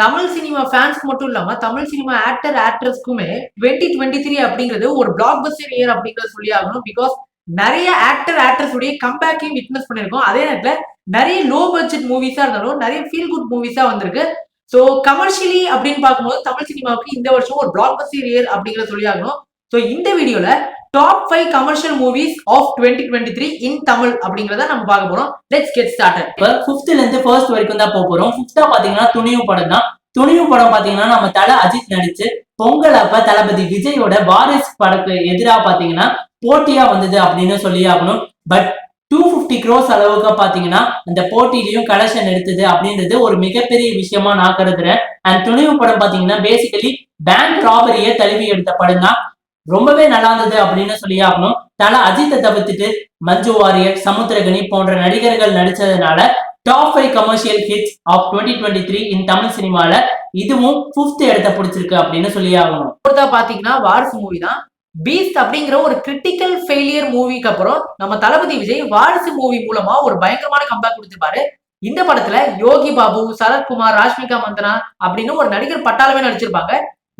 Tamil cinema ஃபேன்ஸ்க்கு மட்டும் இல்லாம தமிழ் சினிமா ஆக்டர் ஆக்ட்ரஸ்க்குமே டுவெண்ட்டி டுவெண்ட்டி த்ரீ அப்படிங்கிறது ஒரு பிளாக் பஸ்டர் இயர் அப்படிங்கறத சொல்லி ஆகணும். பிகாஸ் நிறைய ஆக்டர் ஆக்ட்ரஸ் உடைய கம்பேக்கையும் விட்னஸ் பண்ணிருக்கோம் அதே நேரத்துல நிறைய லோ பட்ஜெட் மூவிஸா இருந்தாலும் நிறைய ஃபீல் குட் மூவிஸா வந்திருக்கு. ஸோ கமர்ஷியலி அப்படின்னு பார்க்கும்போது தமிழ் சினிமாவுக்கு இந்த வருஷம் ஒரு பிளாக் பஸ்டர் இயர் அப்படிங்கறத சொல்லி ஆகணும். ஸோ இந்த வீடியோல top five commercial movies of twenty twenty three in Tamil அப்படிங்கறத நம்ம பார்க்க போறோம். லெட்ஸ் கெட் ஸ்டார்ட் இப்போ ஃபிஃப்த்ல இருந்து ஃபர்ஸ்ட் வரைக்கும் தான் போக போறோம். ஃபிஃப்த்தா பாத்தீங்கன்னா துணிவு படம் தான். துணிவு படம் பாத்தீங்கன்னா நம்ம தலை அஜித் நடிச்சு பொங்கல் அப்ப தளபதி விஜயோட வாரிஸ் படத்துக்கு எதிராக பாத்தீங்கன்னா போட்டியா வந்தது அப்படின்னு சொல்லி ஆகணும். பட் டூ பிப்டி க்ரோஸ் அளவுக்கு பாத்தீங்கன்னா அந்த போட்டியிலையும் கலெக்ஷன் எடுத்தது அப்படின்றது ஒரு மிகப்பெரிய விஷயமா நான் கருதுறேன். அண்ட் துணிவு படம் பாத்தீங்கன்னா பேசிக்கலி பேங்க் ராபரியை தழுவி எடுத்த படம் தான். ரொம்பவே நல்லா இருந்தது அப்படின்னு சொல்லி ஆகணும். தலை அஜித்தை தவிர்த்துட்டு மஞ்சு வாரியர் சமுத்திரகனி போன்ற நடிகர்கள் நடிச்சதுனால top five commercial hits of twenty twenty three in Tamil சினிமால இதுவும் ஃபிஃப்த் இடத்த பிடிச்சிருக்கு அப்படின்னு சொல்லி ஆகணும். அடுத்தா பாத்தீங்கன்னா வாரிசு மூவி தான். பீஸ்ட் அப்படிங்கிற ஒரு கிரிட்டிக்கல் ஃபெயிலியர் மூவிக்கு அப்புறம் நம்ம தளபதி விஜய் வாரிசு மூவி மூலமா ஒரு பயங்கரமான கம்பேக் கொடுத்திருப்பாரு. இந்த படத்துல யோகி பாபு சரத்குமார் ராஷ்மிகா மந்தனா அப்படின்னு ஒரு நடிகர் பட்டாளமே நடிச்சிருப்பாங்க.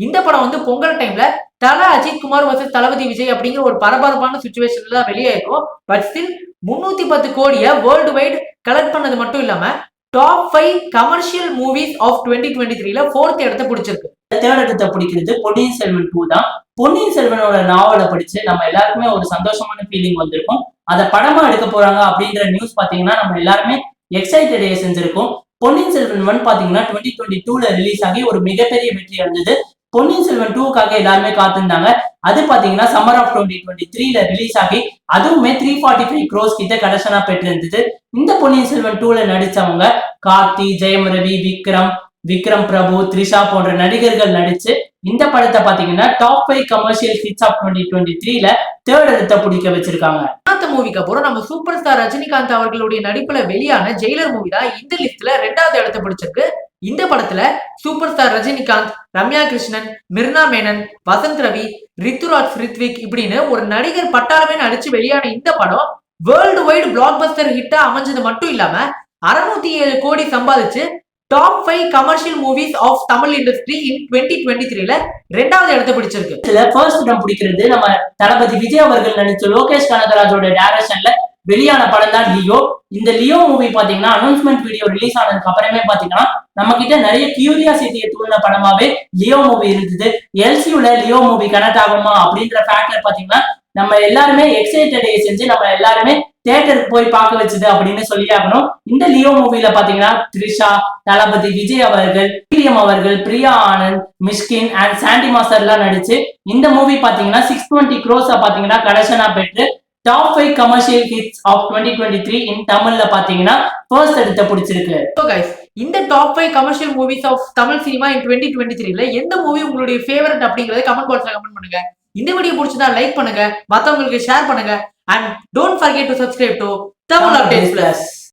இந்த படம் வந்து பொங்கல் டைம்ல தல அஜித் குமார் வர்சஸ் தளபதி விஜய் அப்படிங்கிற ஒரு பரபரப்பான சுச்சுவேஷன்ல தான் வெளியாயிருக்கும் பட் ஸ்டில் முன்னூத்தி பத்து கோடியை வேர்ல்டு வைட் கலெக்ட் பண்ணது மட்டும் இல்லாம top five commercial movies of twenty twenty த்ரீல ஃபோர்த் இடத்த பிடிச்சிருக்கு. தேர்ட் இடத்தை பிடிக்கிறது பொன்னியின் செல்வன் டூ தான். பொன்னியின் செல்வனோட நாவலை படிச்சு நம்ம எல்லாருக்குமே ஒரு சந்தோஷமான ஃபீலிங் வந்திருக்கும். அதை படமா எடுக்க போறாங்க அப்படின்ற நியூஸ் பாத்தீங்கன்னா நம்ம எல்லாருமே எக்ஸைட்டடே செஞ்சிருக்கோம். பொன்னியின் செல்வன் ஒன் பாத்தீங்கன்னா டுவெண்ட்டி டுவெண்ட்டி டூல ரிலீஸ் ஆகி ஒரு மிகப்பெரிய வெற்றி அடைஞ்சது. பொன்னியின் செல்வன் டூக்காக எல்லாருமே காத்திருந்தாங்க. அது பாத்தீங்கன்னா சம்மர் ஆஃப் டுவெண்ட்டி டுவெண்ட்டி த்ரீல ரிலீஸ் ஆகி அதுவுமே த்ரீ ஃபார்ட்டி ஃபைவ் க்ரோஸ் கிட்ட கலெக்ஷனா பெற்றிருந்தது. இந்த பொன்னியின் செல்வன் டூல நடிச்சவங்க கார்த்தி ஜெயம் ரவி விக்ரம் விக்ரம் பிரபு த்ரிஷா போன்ற நடிகர்கள் நடிச்சு இந்த படத்தை பாத்தீங்கன்னா top five commercial hits of twenty twenty த்ரீல தேர்ட் இடத்தை பிடிக்க வச்சிருக்காங்க. அடுத்த மூவிக்கு அப்புறம் நம்ம சூப்பர் ஸ்டார் ரஜினிகாந்த் அவர்களுடைய நடிப்புல வெளியான ஜெயிலர் மூவி தான் இந்த லிஸ்ட்ல ரெண்டாவது இடத்தை பிடிச்சிருக்கு. இந்த படத்துல சூப்பர் ஸ்டார் ரஜினிகாந்த் ரம்யா கிருஷ்ணன் மிர்னா மேனன் வசந்த் ரவி ரித்துராஜ் ரித்விக் இப்படின்னு ஒரு நடிகர் பட்டாளமே நடிச்சு வெளியான இந்த படம் வேர்ல்டு வைடு பிளாக் பஸ்டர் ஹிட்டா அமைஞ்சது மட்டும் இல்லாம அறுநூத்தி ஏழு கோடி சம்பாதிச்சு top five commercial movies of Tamil industry in twenty twenty த்ரீல ரெண்டாவது இடத்தை பிடிச்சிருக்கு. இதுல ஃபர்ஸ்ட் இடம் பிடிக்கிறது நம்ம தளபதி விஜய் அவர்கள் நடிச்ச லோகேஷ் கனகராஜோட டைரக்ஷன்ல வெளியான படம் தான் லியோ இந்த லியோ மூவி பாத்தீங்கன்னா அனௌன்ஸ்மெண்ட் வீடியோ ரிலீஸ் ஆனதுக்கு அப்புறமே பாத்தீங்கன்னா நம்ம கிட்ட நிறைய கியூரியாசிட்டியை தூண்டின படமாவே லியோ மூவி இருந்தது. எல்சியூல லியோ மூவி கனெக்ட் ஆகுமா அப்படின்ற ஃபேக்டர் பாத்தீங்கன்னா நம்ம எல்லாருமே எக்ஸைட்டடே செஞ்சு நம்ம எல்லாருமே தியேட்டருக்கு போய் பார்க்க வச்சது அப்படின்னு சொல்லி ஆகணும். இந்த லியோ மூவில பாத்தீங்கன்னா த்ரிஷா தளபதி விஜய் அவர்கள் பிரியம் அவர்கள் பிரியா ஆனந்த் மிஷ்கின் அண்ட் சாண்டி மாஸ்டர் எல்லாம் நடிச்சு இந்த மூவி பாத்தீங்கன்னா சிக்ஸ் டுவெண்ட்டி க்ரோஸ் பாத்தீங்கன்னா கலெக்ஷனா பெற்று top five commercial hits of twenty twenty three in தமிழ்ல பாத்தீங்கன்னா ஃபர்ஸ்ட் இடத்தை பிடிச்சிருக்கு. ஸோ கைஸ் இந்த top five commercial movies of Tamil cinema in twenty twenty த்ரீல எந்த மூவி உங்களுடைய ஃபேவரட் அப்படிங்கறத கமெண்ட் பாக்ஸ்ல கமெண்ட் பண்ணுங்க. இந்த வீடியோ பிடிச்சதா லைக் பண்ணுங்க மத்தவங்களுக்கு ஷேர் பண்ணுங்க and don't forget to subscribe to Tamil updates plus